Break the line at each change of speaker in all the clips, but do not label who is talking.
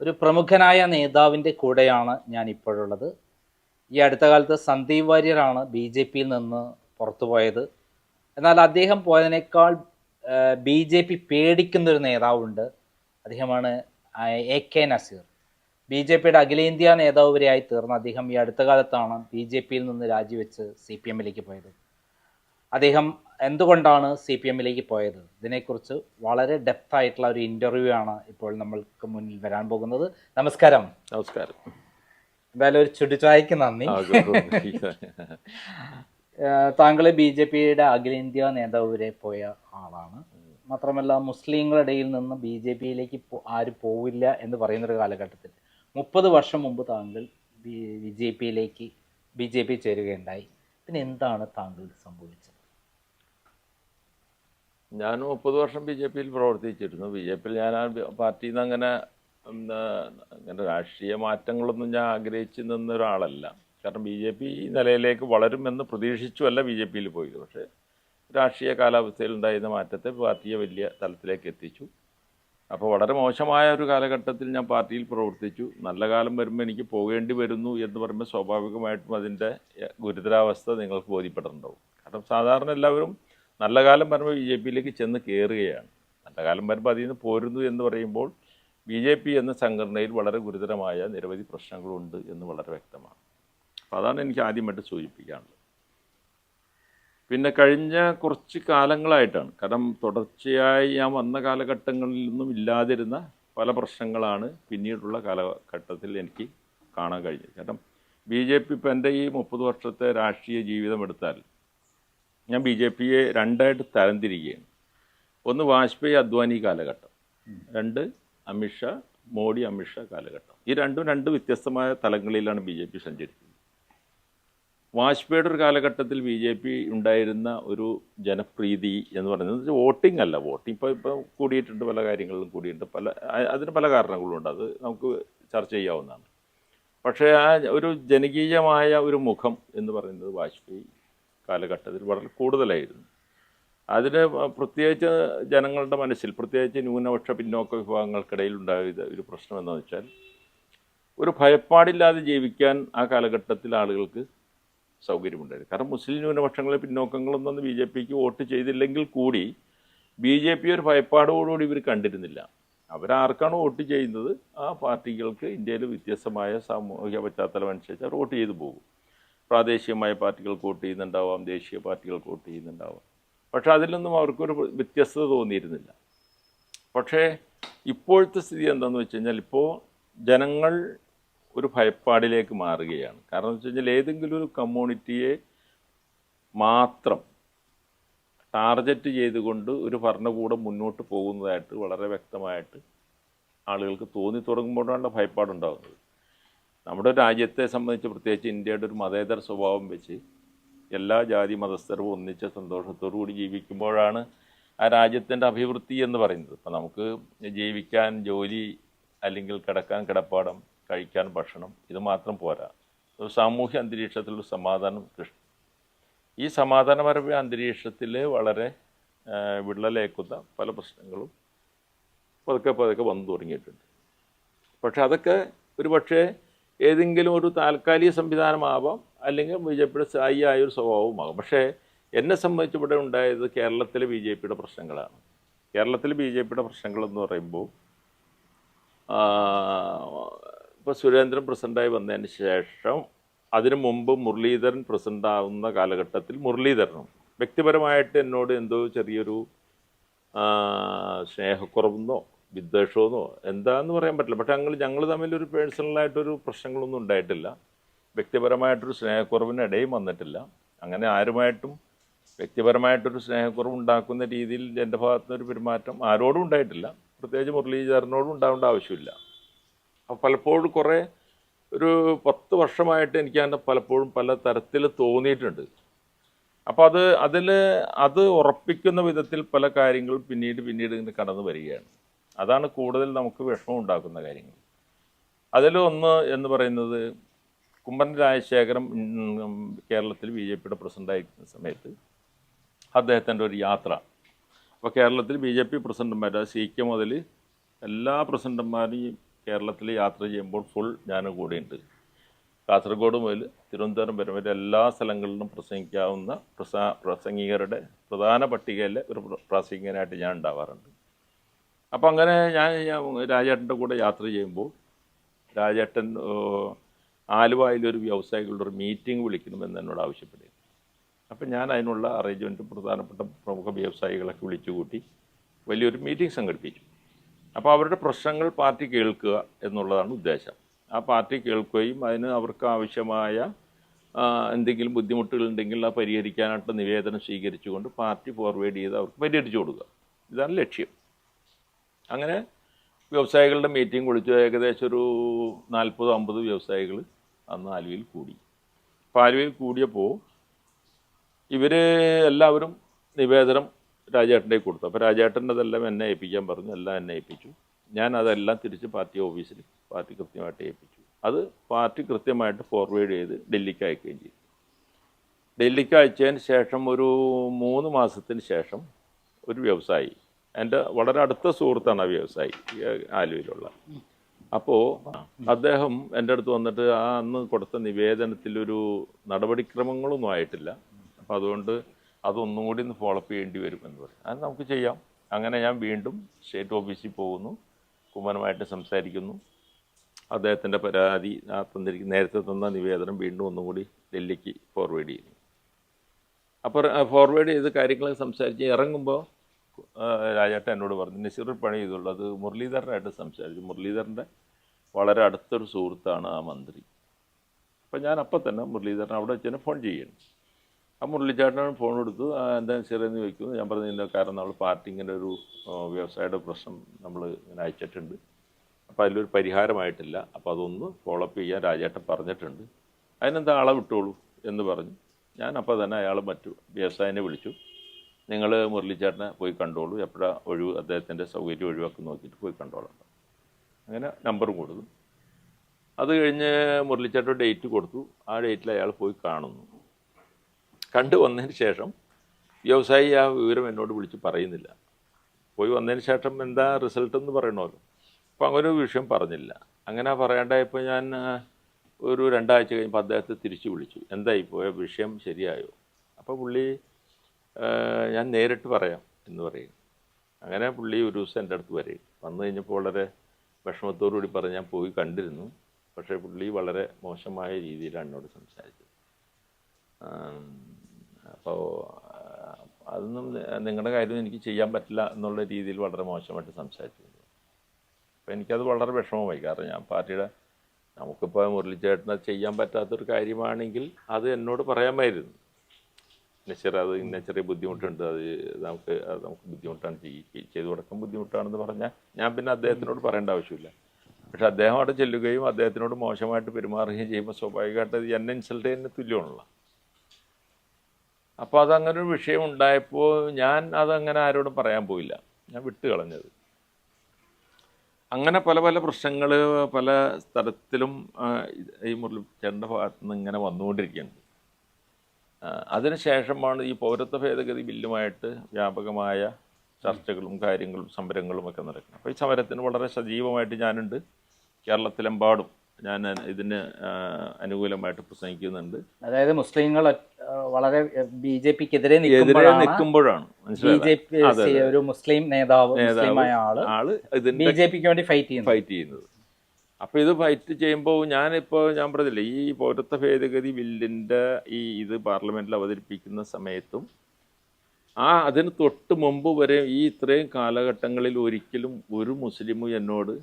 ഒരു പ്രമുഖനായ നേതാവിന്റെ കൂടെയാണ് ഞാൻ ഇപ്പോഴുള്ളത് ഈ അടുത്ത കാലത്ത് സന്ദീപ് വാര്യരാണ് ബി ജെ പിയിൽ നിന്ന് പുറത്തുപോയത് എന്നാൽ അദ്ദേഹം പോയതിനേക്കാൾ ബി ജെ പി പേടിക്കുന്നൊരു നേതാവുണ്ട്. അദ്ദേഹമാണ് A K Naseer. B J പിയുടെ അഖിലേന്ത്യാ നേതാവ് വരെയായി തീർന്ന അദ്ദേഹം ഈ അടുത്ത കാലത്താണ് ബി ജെ പിയിൽ നിന്ന് രാജിവെച്ച് സി പി എമ്മിലേക്ക് പോയത്. അദ്ദേഹം എന്തുകൊണ്ടാണ് സി പി എമ്മിലേക്ക് പോയത്? ഇതിനെക്കുറിച്ച് വളരെ ഡെപ്ത് ആയിട്ടുള്ള ഒരു ഇന്റർവ്യൂ ആണ് ഇപ്പോൾ നമ്മൾക്ക് മുന്നിൽ വരാൻ പോകുന്നത്. നമസ്കാരം.
നമസ്കാരം.
എന്തായാലും ഒരു ചുടിച്ചായ്ക്ക് നന്ദി. താങ്കൾ ബി ജെ പിയുടെ അഖിലേന്ത്യാ നേതാവ് വരെ പോയ ആളാണ്. മാത്രമല്ല മുസ്ലിങ്ങളുടെ ഇടയിൽ നിന്ന് ബി ജെ പിയിലേക്ക് ആരും പോവില്ല എന്ന് പറയുന്നൊരു കാലഘട്ടത്തിൽ മുപ്പത് വർഷം മുമ്പ് താങ്കൾ ബി ജെ പിയിലേക്ക് ബി ജെ പി ചേരുകയുണ്ടായി. പിന്നെ എന്താണ് താങ്കൾ സംഭവിച്ചത്?
ഞാൻ മുപ്പത് വർഷം ബി ജെ പിയിൽ പ്രവർത്തിച്ചിരുന്നു. ബി ജെ പിയിൽ ഞാൻ ആ പാർട്ടിയിൽ നിന്ന് അങ്ങനെ അങ്ങനെ രാഷ്ട്രീയ മാറ്റങ്ങളൊന്നും ഞാൻ ആഗ്രഹിച്ച് നിന്ന ഒരാളല്ല. കാരണം ബി ജെ പി ഈ നിലയിലേക്ക് വളരുമെന്ന് പ്രതീക്ഷിച്ചുമല്ല ബി ജെ പിയിൽ പോയത്. പക്ഷേ രാഷ്ട്രീയ കാലാവസ്ഥയിൽ ഉണ്ടായിരുന്ന മാറ്റത്തെ പാർട്ടിയെ വലിയ തലത്തിലേക്ക് എത്തിച്ചു. അപ്പോൾ വളരെ മോശമായ ഒരു കാലഘട്ടത്തിൽ ഞാൻ പാർട്ടിയിൽ പ്രവർത്തിച്ചു. നല്ല കാലം വരുമ്പോൾ എനിക്ക് പോകേണ്ടി വരുന്നു എന്ന് പറയുമ്പോൾ സ്വാഭാവികമായിട്ടും അതിന്റെ ഗുരുതരാവസ്ഥ നിങ്ങൾക്ക് ബോധ്യപ്പെടുന്നുണ്ടാവും കാരണം സാധാരണ എല്ലാവരും നല്ല കാലം വരുമ്പോൾ ബി ജെ പിയിലേക്ക് ചെന്ന് കയറുകയാണ് നല്ല കാലം വരുമ്പോൾ അതിൽ നിന്ന് പോരുന്നു എന്ന് പറയുമ്പോൾ ബി ജെ പി എന്ന സംഘടനയിൽ വളരെ ഗുരുതരമായ നിരവധി പ്രശ്നങ്ങളുണ്ട് എന്ന് വളരെ വ്യക്തമാണ്. അപ്പോൾ അതാണ് എനിക്ക് ആദ്യമായിട്ട് സൂചിപ്പിക്കാനുള്ളത്. പിന്നെ കഴിഞ്ഞ കുറച്ച് കാലങ്ങളായിട്ടാണ് കാരണം തുടർച്ചയായി ഞാൻ വന്ന കാലഘട്ടങ്ങളിൽ നിന്നും ഇല്ലാതിരുന്ന പല പ്രശ്നങ്ങളാണ് പിന്നീടുള്ള കാലഘട്ടത്തിൽ എനിക്ക് കാണാൻ കഴിഞ്ഞത്. കാരണം ബി ജെ പി ഇപ്പം എന്റെ ഈ മുപ്പത് വർഷത്തെ രാഷ്ട്രീയ ജീവിതം എടുത്താൽ ഞാൻ ബി ജെ പിയെ രണ്ടായിട്ട് തരംതിരിക്കുകയാണ്. ഒന്ന് വാജ്പേയി അദ്വാനി കാലഘട്ടം രണ്ട് അമിത്ഷാ മോഡി അമിത്ഷാ കാലഘട്ടം. ഈ രണ്ടും രണ്ട് വ്യത്യസ്തമായ തലങ്ങളിലാണ് ബി ജെ പി സഞ്ചരിക്കുന്നത്. വാജ്പേയിയുടെ ഒരു കാലഘട്ടത്തിൽ ബി ജെ പി ഉണ്ടായിരുന്ന ഒരു ജനപ്രീതി എന്ന് പറയുന്നത് വോട്ടിംഗ് അല്ല. വോട്ടിംഗ് ഇപ്പോൾ ഇപ്പോൾ കൂടിയിട്ടുണ്ട് പല കാര്യങ്ങളിലും കൂടിയിട്ടുണ്ട്. പല അതിന് പല കാരണങ്ങളുണ്ട് അത് നമുക്ക് ചർച്ച ചെയ്യാവുന്നതാണ്. പക്ഷേ ആ ഒരു ജനകീയമായ ഒരു മുഖം എന്ന് പറയുന്നത് വാജ്പേയി കാലഘട്ടത്തിൽ വളരെ കൂടുതലായിരുന്നു. അതിന് പ്രത്യേകിച്ച് ജനങ്ങളുടെ മനസ്സിൽ പ്രത്യേകിച്ച് ന്യൂനപക്ഷ പിന്നോക്ക വിഭാഗങ്ങൾക്കിടയിൽ ഉണ്ടായ ഒരു പ്രശ്നം എന്ന് വെച്ചാൽ ഒരു ഭയപ്പാടില്ലാതെ ജീവിക്കാൻ ആ കാലഘട്ടത്തിൽ ആളുകൾക്ക് സൗകര്യമുണ്ടായിരുന്നു. കാരണം മുസ്ലിം ന്യൂനപക്ഷങ്ങളെ പിന്നോക്കങ്ങളൊന്നും ബി ജെ പിക്ക് വോട്ട് ചെയ്തില്ലെങ്കിൽ കൂടി ബി ജെ പി ഒരു ഭയപ്പാടോടുകൂടി ഇവർ കണ്ടിരുന്നില്ല. അവരാർക്കാണ് വോട്ട് ചെയ്യുന്നത്? ആ പാർട്ടികൾക്ക് ഇന്ത്യയിൽ വ്യത്യസ്തമായ സാമൂഹിക പശ്ചാത്തലം അനുസരിച്ച് അവർ വോട്ട് ചെയ്തു പോകും. പ്രാദേശികമായ പാർട്ടികൾ വോട്ട് ചെയ്യുന്നുണ്ടാവാം ദേശീയ പാർട്ടികൾ വോട്ട് ചെയ്യുന്നുണ്ടാവാം. പക്ഷേ അതിലൊന്നും അവർക്കൊരു വ്യത്യസ്തത തോന്നിയിരുന്നില്ല. പക്ഷേ ഇപ്പോഴത്തെ സ്ഥിതി എന്താണെന്ന് വെച്ച് കഴിഞ്ഞാൽ ഇപ്പോൾ ജനങ്ങൾ ഒരു ഭയപ്പാടിലേക്ക് മാറുകയാണ്. കാരണം എന്ന് വെച്ച് കഴിഞ്ഞാൽ ഏതെങ്കിലും ഒരു കമ്മ്യൂണിറ്റിയെ മാത്രം ടാർഗറ്റ് ചെയ്തുകൊണ്ട് ഒരു ഭരണകൂടം മുന്നോട്ട് പോകുന്നതായിട്ട് വളരെ വ്യക്തമായിട്ട് ആളുകൾക്ക് തോന്നി തുടങ്ങുമ്പോഴാണ് ഭയപ്പാടുണ്ടാകുന്നത്. നമ്മുടെ രാജ്യത്തെ സംബന്ധിച്ച് പ്രത്യേകിച്ച് ഇന്ത്യയുടെ ഒരു മതേതര സ്വഭാവം വെച്ച് എല്ലാ ജാതി മതസ്ഥരും ഒന്നിച്ച സന്തോഷത്തോടു കൂടി ജീവിക്കുമ്പോഴാണ് ആ രാജ്യത്തിന്റെ അഭിവൃദ്ധി എന്ന് പറയുന്നത്. ഇപ്പം നമുക്ക് ജീവിക്കാൻ ജോലി അല്ലെങ്കിൽ കിടക്കാൻ കിടപ്പാടം കഴിക്കാൻ ഭക്ഷണം ഇത് മാത്രം പോരാ. ഒരു സാമൂഹ്യ അന്തരീക്ഷത്തിലൊരു സമാധാനം സൃഷ്ടി ഈ സമാധാനപരമായ അന്തരീക്ഷത്തിൽ വളരെ വിള്ളലേക്കുന്ന പല പ്രശ്നങ്ങളും പതുക്കെ പതുക്കെ വന്നു തുടങ്ങിയിട്ടുണ്ട്. പക്ഷെ അതൊക്കെ ഒരു പക്ഷേ ഏതെങ്കിലും ഒരു താൽക്കാലിക സംവിധാനമാവാം അല്ലെങ്കിൽ ബി ജെ പിയുടെ ആയ ഒരു സ്വഭാവമാകും പക്ഷേ എന്നെ സംബന്ധിച്ച് ഇവിടെ ഉണ്ടായത് കേരളത്തിലെ ബി ജെ പിയുടെ പ്രശ്നങ്ങളാണ്. കേരളത്തിലെ ബി ജെ പിയുടെ പ്രശ്നങ്ങളെന്ന് പറയുമ്പോൾ ഇപ്പോൾ സുരേന്ദ്രൻ പ്രസിഡന്റായി വന്നതിന് ശേഷം അതിനു മുമ്പ് മുരളീധരൻ പ്രസിഡന്റാവുന്ന കാലഘട്ടത്തിൽ മുരളീധരനും വ്യക്തിപരമായിട്ട് എന്നോട് എന്തോ ചെറിയൊരു സ്നേഹക്കുറവെന്നോ വിദ്വേഷമെന്നോ എന്താന്ന് പറയാൻ പറ്റില്ല. പക്ഷെ ഞങ്ങൾ ഞങ്ങൾ ഒരു പേഴ്സണലായിട്ടൊരു പ്രശ്നങ്ങളൊന്നും ഉണ്ടായിട്ടില്ല. വ്യക്തിപരമായിട്ടൊരു സ്നേഹക്കുറവിന് ഇടയും വന്നിട്ടില്ല. അങ്ങനെ ആരുമായിട്ടും വ്യക്തിപരമായിട്ടൊരു സ്നേഹക്കുറവ് ഉണ്ടാക്കുന്ന രീതിയിൽ എന്റെ ഭാഗത്തുനിന്ന് ഒരു പെരുമാറ്റം ആരോടും ഉണ്ടായിട്ടില്ല. പ്രത്യേകിച്ച് മുരളീധരനോടും ഉണ്ടാവേണ്ട ആവശ്യമില്ല. അപ്പോൾ പലപ്പോഴും കുറേ ഒരു പത്ത് വർഷമായിട്ട് എനിക്ക് അങ്ങനെ പലപ്പോഴും പല തരത്തിൽ തോന്നിയിട്ടുണ്ട്. അപ്പോൾ അത് അതിൽ അത് ഉറപ്പിക്കുന്ന വിധത്തിൽ പല കാര്യങ്ങളും പിന്നീട് പിന്നീട് ഇങ്ങനെ കടന്നു വരികയാണ്. അതാണ് കൂടുതൽ നമുക്ക് വിഷമം ഉണ്ടാക്കുന്ന കാര്യങ്ങൾ. അതിലൊന്ന് എന്ന് പറയുന്നത് കുമ്മൻ രാജശേഖരം കേരളത്തിൽ ബി ജെ പിയുടെ പ്രസിഡന്റായിരിക്കുന്ന സമയത്ത് അദ്ദേഹത്തിന്റെ ഒരു യാത്ര. അപ്പോൾ കേരളത്തിൽ ബി ജെ പി പ്രസിഡന്റുമാർ സി കെ മുതൽ എല്ലാ പ്രസിഡന്റുമാരും കേരളത്തിൽ യാത്ര ചെയ്യുമ്പോൾ ഫുൾ ഞാൻ കൂടെയുണ്ട്. കാസർഗോഡ് മുതൽ തിരുവനന്തപുരം വരെ വരെ എല്ലാ സ്ഥലങ്ങളിലും പ്രസംഗിക്കാവുന്ന പ്രസാ പ്രസംഗികരുടെ പ്രധാന പട്ടികയിലെ ഒരു പ്ര- പ്രാസംഗികനായിട്ട് ഞാൻ ഉണ്ടാവാറുണ്ട്. അപ്പോൾ അങ്ങനെ ഞാൻ രാജേട്ടന്റെ കൂടെ യാത്ര ചെയ്യുമ്പോൾ രാജേട്ടൻ ആലുവായിലൊരു വ്യവസായികളുടെ ഒരു മീറ്റിംഗ് വിളിക്കണമെന്ന് എന്നോട് ആവശ്യപ്പെടുകയും അപ്പം ഞാൻ അതിനുള്ള അറേഞ്ച്മെന്റ് പ്രധാനപ്പെട്ട പ്രമുഖ വ്യവസായികളൊക്കെ വിളിച്ചുകൂട്ടി വലിയൊരു മീറ്റിംഗ് സംഘടിപ്പിച്ചു. അപ്പോൾ അവരുടെ പ്രശ്നങ്ങൾ പാർട്ടി കേൾക്കുക എന്നുള്ളതാണ് ഉദ്ദേശം. ആ പാർട്ടി കേൾക്കുകയും അതിന് അവർക്ക് ആവശ്യമായ എന്തെങ്കിലും ബുദ്ധിമുട്ടുകളുണ്ടെങ്കിൽ ആ പരിഹരിക്കാനായിട്ട് നിവേദനം സ്വീകരിച്ചുകൊണ്ട് പാർട്ടി ഫോർവേഡ് ചെയ്ത് അവർക്ക് പരിഹരിച്ചു കൊടുക്കുക. ഇതാണ് ലക്ഷ്യം. അങ്ങനെ വ്യവസായികളുടെ മീറ്റിംഗ് വിളിച്ചു. ഏകദേശം ഒരു നാൽപ്പത് അമ്പത് വ്യവസായികൾ അന്ന് ആലുവയിൽ കൂടി. അപ്പോൾ ആലുവയിൽ കൂടിയപ്പോൾ ഇവർ എല്ലാവരും നിവേദനം രാജേട്ടന്റെ കൊടുത്തു. അപ്പോൾ രാജേട്ടന്റെതെല്ലാം എന്നെ ഏൽപ്പിക്കാൻ പറഞ്ഞു. എല്ലാം എന്നെ ഏൽപ്പിച്ചു. ഞാൻ അതെല്ലാം തിരിച്ച് പാർട്ടി ഓഫീസിൽ പാർട്ടി കൃത്യമായിട്ട് ഏൽപ്പിച്ചു. അത് പാർട്ടി കൃത്യമായിട്ട് ഫോർവേഡ് ചെയ്ത് ഡൽഹിക്ക് അയക്കുകയും ചെയ്തു. ഡൽഹിക്ക് അയച്ചതിന് ശേഷം ഒരു മൂന്ന് മാസത്തിന് ശേഷം ഒരു വ്യവസായി എന്റെ വളരെ അടുത്ത സുഹൃത്താണ് ആ വ്യവസായി ആലുവയിലുള്ള. അപ്പോൾ അദ്ദേഹം എന്റെ അടുത്ത് വന്നിട്ട് ആ അന്ന് കൊടുത്ത നിവേദനത്തിലൊരു നടപടിക്രമങ്ങളൊന്നും ആയിട്ടില്ല. അപ്പം അതുകൊണ്ട് അതൊന്നും കൂടി ഒന്ന് ഫോളോ അപ്പ് ചെയ്യേണ്ടി വരും എന്ന് പറയും. അത് നമുക്ക് ചെയ്യാം. അങ്ങനെ ഞാൻ വീണ്ടും സ്റ്റേറ്റ് ഓഫീസിൽ പോകുന്നു. കുമ്മനുമായിട്ട് സംസാരിക്കുന്നു. അദ്ദേഹത്തിന്റെ പരാതി തന്നിരിക്കുന്ന നേരത്തെ തന്ന നിവേദനം വീണ്ടും ഒന്നും കൂടി ഡൽഹിക്ക് ഫോർവേഡ് ചെയ്യുന്നു. അപ്പോൾ ഫോർവേഡ് ചെയ്ത് കാര്യങ്ങൾ സംസാരിച്ച് ഇറങ്ങുമ്പോൾ രാജേട്ടൻ എന്നോട് പറഞ്ഞു നസീർ പണി ചെയ്തുള്ളൂ അത് മുരളീധരനായിട്ട് സംസാരിച്ചു. മുരളീധരന്റെ വളരെ അടുത്തൊരു സുഹൃത്താണ് ആ മന്ത്രി. അപ്പം ഞാൻ അപ്പം തന്നെ മുരളീധരൻ അവിടെ വെച്ച് തന്നെ ഫോൺ ചെയ്യണം. ആ മുരളിച്ചേട്ടനാണ് ഫോൺ എടുത്തു. "ആ, എന്താ ചെറിയെന്ന് ചോദിക്കുന്നു. ഞാൻ പറഞ്ഞില്ല കാരണം നമ്മൾ പാർട്ടി ഇങ്ങനെ ഒരു വ്യവസായയുടെ പ്രശ്നം നമ്മൾ ഇങ്ങനെ അയച്ചിട്ടുണ്ട്. അപ്പോൾ അതിലൊരു പരിഹാരമായിട്ടില്ല. അപ്പോൾ അതൊന്ന് ഫോളോ അപ്പ് ചെയ്യാൻ രാജേട്ടൻ പറഞ്ഞിട്ടുണ്ട്. അതിനെന്താ ആളെ വിട്ടോളൂ എന്ന് പറഞ്ഞു. ഞാൻ അപ്പോൾ തന്നെ അയാൾ മറ്റു വ്യവസായനെ വിളിച്ചു. നിങ്ങൾ മുരളിച്ചേട്ടനെ പോയി കണ്ടോളൂ. എപ്പോഴാണ് ഒഴിവ് അദ്ദേഹത്തിന്റെ സൗകര്യം ഒഴിവാക്കി നോക്കിയിട്ട് പോയി കണ്ടോളാം. അങ്ങനെ നമ്പർ കൊടുത്തു. അത് കഴിഞ്ഞ് മുരളിച്ചേട്ടൻ ഡേറ്റ് കൊടുത്തു. ആ ഡേറ്റിൽ അയാൾ പോയി കാണുന്നു. കണ്ടു വന്നതിന് ശേഷം വ്യവസായി ആ വിവരം എന്നോട് വിളിച്ച് പറയുന്നില്ല. പോയി വന്നതിന് ശേഷം എന്താ റിസൾട്ട് എന്ന് പറയണമല്ലോ. അപ്പോൾ അങ്ങനെ ഒരു വിഷയം പറഞ്ഞില്ല. അങ്ങനെ പറയേണ്ടായപ്പോൾ ഞാൻ ഒരു രണ്ടാഴ്ച കഴിഞ്ഞപ്പോൾ അദ്ദേഹത്തെ തിരിച്ചു വിളിച്ചു. എന്തായി പോയ വിഷയം ശരിയായോ? അപ്പോൾ പുള്ളി ഞാൻ നേരിട്ട് പറയാം എന്ന് പറയും. അങ്ങനെ പുള്ളി ഒരു ദിവസം എന്റെ അടുത്ത് വരും. വന്നു കഴിഞ്ഞപ്പോൾ വളരെ വിഷമത്തോടുകൂടി പറഞ്ഞ് ഞാൻ പോയി കണ്ടിരുന്നു. പക്ഷേ പുള്ളി വളരെ മോശമായ രീതിയിലാണ് എന്നോട് സംസാരിച്ചത്. അപ്പോൾ അതൊന്നും നിങ്ങളുടെ കാര്യം എനിക്ക് ചെയ്യാൻ പറ്റില്ല എന്നുള്ള രീതിയിൽ വളരെ മോശമായിട്ട് സംസാരിച്ചു അപ്പോൾ എനിക്കത് വളരെ വിഷമമായി. കാരണം ഞാൻ പാർട്ടിയുടെ നമുക്കിപ്പോൾ മുരളിച്ചേട്ടനെ ചെയ്യാൻ പറ്റാത്തൊരു കാര്യമാണെങ്കിൽ അത് എന്നോട് പറയാമായിരുന്നു. നച്ചർ അത് ഇന്ന ചെറിയ ബുദ്ധിമുട്ടുണ്ട് അത് നമുക്ക് അത് നമുക്ക് ബുദ്ധിമുട്ടാണ് ചെയ്തു കൊടുക്കാൻ ബുദ്ധിമുട്ടാണെന്ന് പറഞ്ഞാൽ ഞാൻ പിന്നെ അദ്ദേഹത്തിനോട് പറയേണ്ട ആവശ്യമില്ല. പക്ഷെ അദ്ദേഹം അവിടെ ചെല്ലുകയും അദ്ദേഹത്തിനോട് മോശമായിട്ട് പെരുമാറുകയും ചെയ്യുമ്പോൾ സ്വാഭാവികമായിട്ട് അത് എന്നെ ഇൻസൾട്ട് ചെയ്യുന്ന തുല്യമാണല്ലോ. അപ്പോൾ അതങ്ങനെ ഒരു വിഷയം ഉണ്ടായപ്പോൾ ഞാൻ അതങ്ങനെ ആരോടും പറയാൻ പോയില്ല. ഞാൻ വിട്ടു കളഞ്ഞത് അങ്ങനെ പല പല പ്രശ്നങ്ങൾ പല സ്ഥലത്തിലും ഈ മുരളിച്ചേട്ടന്റെ ചേട്ടന്റെ ഭാഗത്തുനിന്ന് ഇങ്ങനെ വന്നുകൊണ്ടിരിക്കുന്നുണ്ട്. അതിനുശേഷമാണ് ഈ പൗരത്വ ഭേദഗതി ബില്ലുമായിട്ട് വ്യാപകമായ ചർച്ചകളും കാര്യങ്ങളും സമരങ്ങളും ഒക്കെ നടക്കുന്നത്. അപ്പോൾ ഈ സമരത്തിന് വളരെ സജീവമായിട്ട് ഞാനുണ്ട്. കേരളത്തിലെമ്പാടും ഞാൻ ഇതിന് അനുകൂലമായിട്ട് പ്രസംഗിക്കുന്നുണ്ട്.
അതായത് മുസ്ലിങ്ങൾ വളരെ ബി ജെ പിക്കെതിരെ
എതിരെ
നിൽക്കുമ്പോഴാണ്
അതെ.
ഒരു മുസ്ലിം നേതാവ്
ആൾ
ബി ജെ പിക്ക് വേണ്ടി ഫൈറ്റ്
ചെയ്യുന്നത്. അപ്പോൾ ഇത് ഫൈറ്റ് ചെയ്യുമ്പോൾ ഞാനിപ്പോൾ ഞാൻ പറഞ്ഞില്ലേ ഈ പൗരത്വ ഭേദഗതി ബില്ലിന്റെ ഈ ഇത് പാർലമെന്റിൽ അവതരിപ്പിക്കുന്ന സമയത്തും ആ അതിന് തൊട്ട് മുമ്പ് വരെ ഈ ഇത്രയും കാലഘട്ടങ്ങളിൽ ഒരിക്കലും ഒരു മുസ്ലിമും എന്നോട്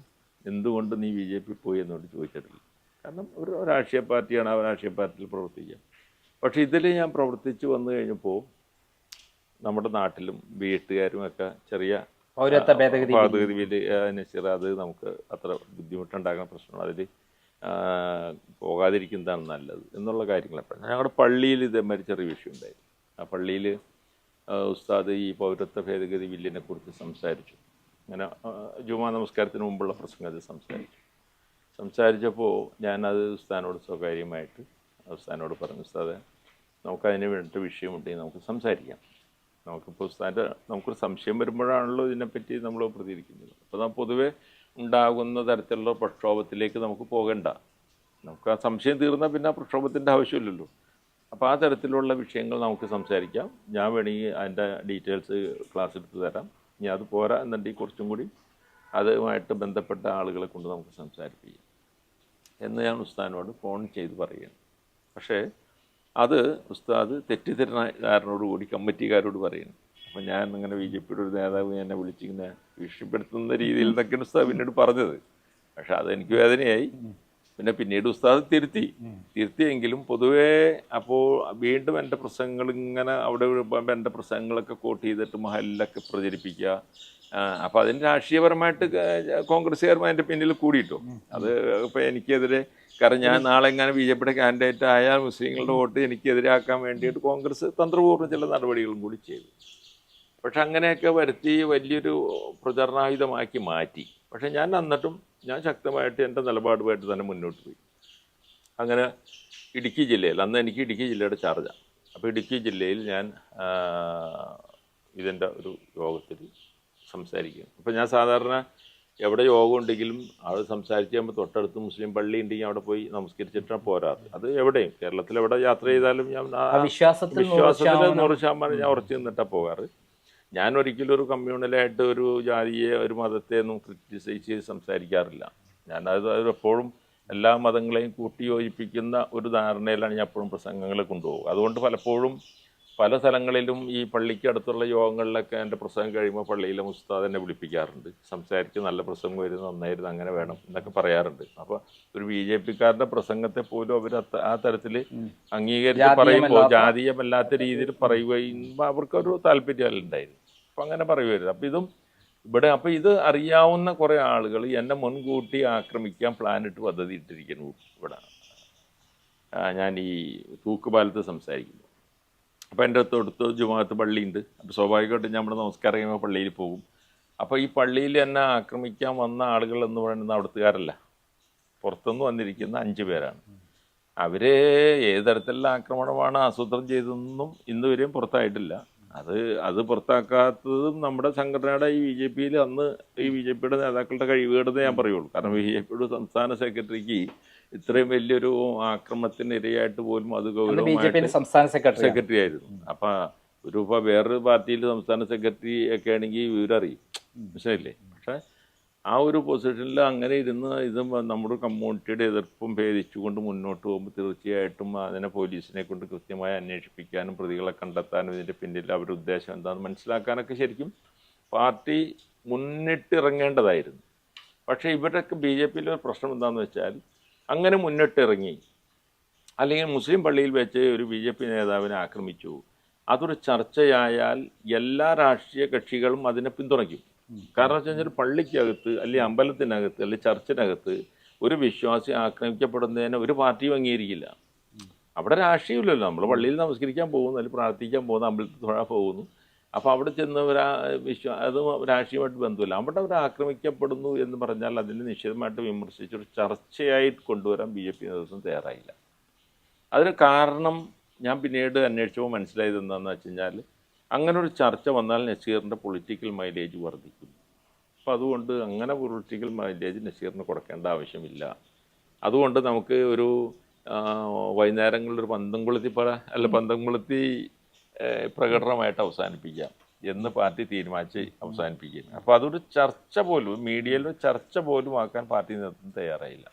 എന്തുകൊണ്ട് നീ ബി ജെ പി പോയി എന്നോട് ചോദിച്ചിട്ടില്ല. കാരണം ഒരു രാഷ്ട്രീയ പാർട്ടിയാണ് ആ രാഷ്ട്രീയ പാർട്ടിയിൽ പ്രവർത്തിക്കുക പക്ഷേ ഇതിൽ ഞാൻ പ്രവർത്തിച്ചു വന്നു കഴിഞ്ഞപ്പോൾ നമ്മുടെ നാട്ടിലും വീട്ടുകാരും ഒക്കെ ചെറിയ
പൗരത്വ ഭേദഗതി ബില്ല്.
ബില്ല് അത് നമുക്ക് അത്ര ബുദ്ധിമുട്ടുണ്ടാക്കുന്ന പ്രശ്നമാണ് അതിൽ പോകാതിരിക്കുന്നതാണ് നല്ലത് എന്നുള്ള കാര്യങ്ങളെപ്പോഴും ഞങ്ങളുടെ പള്ളിയിൽ ഇതേമാതിരി ചെറിയ വിഷയം ഉണ്ടായി. ആ പള്ളിയിൽ ഉസ്താദ് ഈ പൗരത്വ ഭേദഗതി ബില്ലിനെ കുറിച്ച് സംസാരിച്ചു. അങ്ങനെ ജുമാ നമസ്കാരത്തിന് മുമ്പുള്ള പ്രസംഗത്തിൽ സംസാരിച്ചു. സംസാരിച്ചപ്പോൾ ഞാനത് ഉസ്താനോട് സ്വകാര്യമായിട്ട് ഉസ്താനോട് പറഞ്ഞു ഉസ്താദെ നമുക്കതിന് വേണ്ടിയിട്ട് വിഷയമുണ്ടെങ്കിൽ നമുക്ക് സംസാരിക്കാം. നമുക്കിപ്പോൾ അതിന്റെ നമുക്കൊരു സംശയം വരുമ്പോഴാണല്ലോ ഇതിനെപ്പറ്റി നമ്മൾ പ്രതികരിക്കുന്നത്. അപ്പോൾ നാം പൊതുവേ ഉണ്ടാകുന്ന തരത്തിലുള്ള പ്രക്ഷോഭത്തിലേക്ക് നമുക്ക് പോകണ്ട. നമുക്ക് ആ സംശയം തീർന്നാൽ പിന്നെ ആ പ്രക്ഷോഭത്തിന്റെ ആവശ്യമില്ലല്ലോ. അപ്പോൾ ആ തരത്തിലുള്ള വിഷയങ്ങൾ നമുക്ക് സംസാരിക്കാം. ഞാൻ വേണമെങ്കിൽ അതിന്റെ ഡീറ്റെയിൽസ് ക്ലാസ് എടുത്ത് തരാം. ഇനി അത് പോരാ എന്നുണ്ടെങ്കിൽ കുറച്ചും കൂടി അതുമായിട്ട് ബന്ധപ്പെട്ട ആളുകളെ കൊണ്ട് നമുക്ക് സംസാരിപ്പിക്കാം. എന്ന് ഞാൻ ഉസ്താനോട് ഫോൺ ചെയ്ത് പറയുകയാണ്. പക്ഷേ അത് ഉസ്താദ് തെറ്റിദ്ധരണക്കാരനോടുകൂടി കമ്മിറ്റിക്കാരോട് പറയുന്നു അപ്പം ഞാൻ അങ്ങനെ ബി ജെ പിയുടെ ഒരു നേതാവ് എന്നെ വിളിച്ചിങ്ങനെ ഭീഷണിപ്പെടുത്തുന്ന രീതിയിൽ എന്നൊക്കെയാണ് ഉസ്താദ് പിന്നീട് പറഞ്ഞത്. പക്ഷെ അതെനിക്ക് വേദനയായി. പിന്നെ പിന്നീട് ഉസ്താദ് തിരുത്തി. തിരുത്തിയെങ്കിലും പൊതുവേ അപ്പോൾ വീണ്ടും എന്റെ പ്രസംഗങ്ങൾ ഇങ്ങനെ അവിടെ എന്റെ പ്രസംഗങ്ങളൊക്കെ കോട്ട് ചെയ്തിട്ട് മഹലിലൊക്കെ പ്രചരിപ്പിക്കുക. അപ്പോൾ അതിന് രാഷ്ട്രീയപരമായിട്ട് കോൺഗ്രസ്സുകാരുമായി കോൺഗ്രസ്സുകാരും അതിന്റെ പിന്നിൽ കൂടിയിട്ടു. അത് ഇപ്പോൾ എനിക്കെതിരെ കാരണം ഞാൻ നാളെ എങ്ങനെ ബി ജെ പിയുടെ കാൻഡിഡേറ്റ് ആയാൽ മുസ്ലിങ്ങളുടെ വോട്ട് എനിക്കെതിരാക്കാൻ വേണ്ടിയിട്ട് കോൺഗ്രസ് തന്ത്രപൂർവം ചില നടപടികളും കൂടി ചെയ്തു. പക്ഷെ അങ്ങനെയൊക്കെ വരുത്തി വലിയൊരു പ്രചരണായുധമാക്കി മാറ്റി. പക്ഷെ ഞാൻ എന്നിട്ടും ഞാൻ ശക്തമായിട്ട് എന്റെ നിലപാടുമായിട്ട് തന്നെ മുന്നോട്ട് പോയി. അങ്ങനെ ഇടുക്കി ജില്ലയിൽ അന്ന് എനിക്ക് ഇടുക്കി ജില്ലയുടെ ചാർജാണ് അപ്പോൾ ഇടുക്കി ജില്ലയിൽ ഞാൻ ഇതിന്റെ ഒരു യോഗത്തിൽ സംസാരിക്കും. അപ്പോൾ ഞാൻ സാധാരണ എവിടെ യോഗം ഉണ്ടെങ്കിലും അത് സംസാരിച്ച് കഴിയുമ്പോൾ തൊട്ടടുത്ത് മുസ്ലിം പള്ളി ഉണ്ടെങ്കിൽ അവിടെ പോയി നമസ്കരിച്ചിട്ടാണ് പോരാറ്. അത് എവിടെയും. കേരളത്തിൽ എവിടെ യാത്ര ചെയ്താലും ഞാൻ
വിശ്വാസത്തിൽ നൂറ് ശതമാനം
ഞാൻ ഉറച്ചു നിന്നിട്ടാണ് പോകാറ്. ഞാൻ ഒരിക്കലും ഒരു കമ്മ്യൂണലായിട്ട് ഒരു ജാതിയെ ഒരു മതത്തെ ഒന്നും ക്രിറ്റിസൈസ് ചെയ്ത് സംസാരിക്കാറില്ല. ഞാൻ അത് എപ്പോഴും എല്ലാ മതങ്ങളെയും കൂട്ടി യോജിപ്പിക്കുന്ന ഒരു ധാരണയിലാണ് ഞാൻ എപ്പോഴും പ്രസംഗങ്ങളെ കൊണ്ടുപോകുക. അതുകൊണ്ട് പലപ്പോഴും പല സ്ഥലങ്ങളിലും ഈ പള്ളിക്ക് അടുത്തുള്ള യോഗങ്ങളിലൊക്കെ എന്റെ പ്രസംഗം കഴിയുമ്പോൾ പള്ളിയിലെ മുസ്താദ് എന്നെ വിളിപ്പിക്കാറുണ്ട്. സംസാരിച്ച് നല്ല പ്രസംഗം വരുന്നത് നന്നായിരുന്നു അങ്ങനെ വേണം എന്നൊക്കെ പറയാറുണ്ട്. അപ്പോൾ ഒരു ബി ജെ പിക്കാരുടെ പ്രസംഗത്തെ പോലും അവർ ആ തരത്തിൽ അംഗീകരിച്ച് പറയുമ്പോൾ
ജാതീയമല്ലാത്ത-
രീതിയിൽ പറയുകയും അവർക്കൊരു താല്പര്യം ഉണ്ടായിരുന്നു അപ്പം അങ്ങനെ പറയുമായിരുന്നു. അപ്പം ഇതും ഇവിടെ അപ്പോൾ ഇത് അറിയാവുന്ന കുറേ ആളുകൾ എന്നെ മുൻകൂട്ടി ആക്രമിക്കാൻ പ്ലാനിട്ട് പദ്ധതി ഇട്ടിരിക്കുന്നു ഇവിടെ. ഞാൻ ഈ തൂക്കുപാലത്ത് സംസാരിക്കുന്നു. അപ്പോൾ എന്റെ തൊടുത്ത് ജുമാഅത്ത് പള്ളിയുണ്ട്. അപ്പോൾ സ്വാഭാവികമായിട്ടും നമ്മൾ നമസ്കാരം കഴിയുമ്പോൾ പള്ളിയിൽ പോകും. അപ്പോൾ ഈ പള്ളിയിൽ എന്നെ ആക്രമിക്കാൻ വന്ന ആളുകൾ എന്ന് പറയുന്നത് അവിടുത്തുകാരല്ല. പുറത്തുനിന്ന് വന്നിരിക്കുന്ന അഞ്ച് പേരാണ്. അവർ ഏത് തരത്തിലുള്ള ആക്രമണമാണ് ആസൂത്രണം ചെയ്തതെന്നും ഇന്നുവരെയും പുറത്തായിട്ടില്ല. അത് അത് പുറത്താക്കാത്തതും നമ്മുടെ സംഘടനയുടെ ഈ ബി ജെ പിയിൽ അന്ന് ഈ ബി ജെ പിയുടെ നേതാക്കളുടെ കഴിവുകേടെന്ന് ഞാൻ പറയുള്ളൂ. കാരണം ബി ജെ പിയുടെ സംസ്ഥാന സെക്രട്ടറിക്ക് ഇത്രയും വലിയൊരു ആക്രമണത്തിന് ഇരയായിട്ട് പോലും അത് ഗൗരവമായിട്ട്
സംസ്ഥാന സെക്രട്ടറി
സെക്രട്ടറി ആയിരുന്നു. അപ്പൊ ഒരു ഇപ്പൊ വേറൊരു പാർട്ടിയിൽ സംസ്ഥാന സെക്രട്ടറി ഒക്കെ ആണെങ്കിൽ വിവരറിയും മനസ്സിലായില്ലേ? പക്ഷെ ആ ഒരു പൊസിഷനിൽ അങ്ങനെ ഇരുന്ന് ഇത് നമ്മുടെ കമ്മ്യൂണിറ്റിയുടെ എതിർപ്പും ഭേദിച്ചുകൊണ്ട് മുന്നോട്ട് പോകുമ്പോൾ തീർച്ചയായിട്ടും അതിനെ പോലീസിനെ കൊണ്ട് കൃത്യമായി അന്വേഷിപ്പിക്കാനും പ്രതികളെ കണ്ടെത്താനും ഇതിന്റെ പിന്നിൽ അവരുടെ ഉദ്ദേശം എന്താണെന്ന് മനസ്സിലാക്കാനൊക്കെ ശരിക്കും പാർട്ടി മുന്നിട്ടിറങ്ങേണ്ടതായിരുന്നു. പക്ഷേ ഇവരൊക്കെ ബി ജെ പിയിലെ പ്രശ്നം എന്താണെന്ന് വെച്ചാൽ അങ്ങനെ മുന്നിട്ടിറങ്ങി. അല്ലെങ്കിൽ മുസ്ലിം പള്ളിയിൽ വെച്ച് ഒരു ബി ജെ പി നേതാവിനെ ആക്രമിച്ചു. അതൊരു ചർച്ചയായാൽ എല്ലാ രാഷ്ട്രീയ കക്ഷികളും അതിനെ പിന്തുണയ്ക്കും. കാരണം വെച്ച് കഴിഞ്ഞാൽ പള്ളിക്കകത്ത് അല്ലെങ്കിൽ അമ്പലത്തിനകത്ത് അല്ലെങ്കിൽ ചർച്ചിനകത്ത് ഒരു വിശ്വാസി ആക്രമിക്കപ്പെടുന്നതിനെ ഒരു പാർട്ടിയും അംഗീകരിക്കില്ല. അവിടെ രാഷ്ട്രീയമില്ലല്ലോ. നമ്മൾ പള്ളിയിൽ നമസ്കരിക്കാൻ പോകുന്നു അല്ലെങ്കിൽ പ്രാർത്ഥിക്കാൻ പോകുന്നു അമ്പലത്തിൽ തൊഴാൻ പോകുന്നു. അപ്പോൾ അവിടെ ചെന്ന് ഒരു വിശ്വാ അത് രാഷ്ട്രീയമായിട്ട് ബന്ധമില്ല അവിടെ അവർ ആക്രമിക്കപ്പെടുന്നു എന്ന് പറഞ്ഞാൽ അതിനെ നിശ്ചിതമായിട്ട് വിമർശിച്ചൊരു ചർച്ചയായി ചർച്ചയായിട്ട് കൊണ്ടുവരാൻ ബി ജെ പി നേതൃത്വം തയ്യാറായില്ല. അതിന് കാരണം ഞാൻ പിന്നീട് അന്വേഷിച്ചപ്പോൾ മനസ്സിലായത് എന്താണെന്ന് വെച്ച് കഴിഞ്ഞാൽ അങ്ങനെ ഒരു ചർച്ച വന്നാൽ നസീറിന്റെ പൊളിറ്റിക്കൽ മൈലേജ് വർദ്ധിക്കും. അപ്പോൾ അതുകൊണ്ട് അങ്ങനെ പൊളിറ്റിക്കൽ മൈലേജ് നസീറിന് കൊടുക്കേണ്ട ആവശ്യമില്ല. അതുകൊണ്ട് നമുക്ക് ഒരു വൈകുന്നേരങ്ങളിൽ ഒരു പന്തംകുളത്തി പറ അല്ല പന്തം കൊളുത്തി ഏഹ്, പ്രകടനമായിട്ട് അവസാനിപ്പിക്കാം എന്ന് പാർട്ടി തീരുമാനിച്ച് അവസാനിപ്പിക്കുകയാണ് അപ്പോൾ അതൊരു ചർച്ച പോലും മീഡിയയിലൊരു ചർച്ച പോലും ആക്കാൻ പാർട്ടി നേതൃത്വം തയ്യാറായില്ല.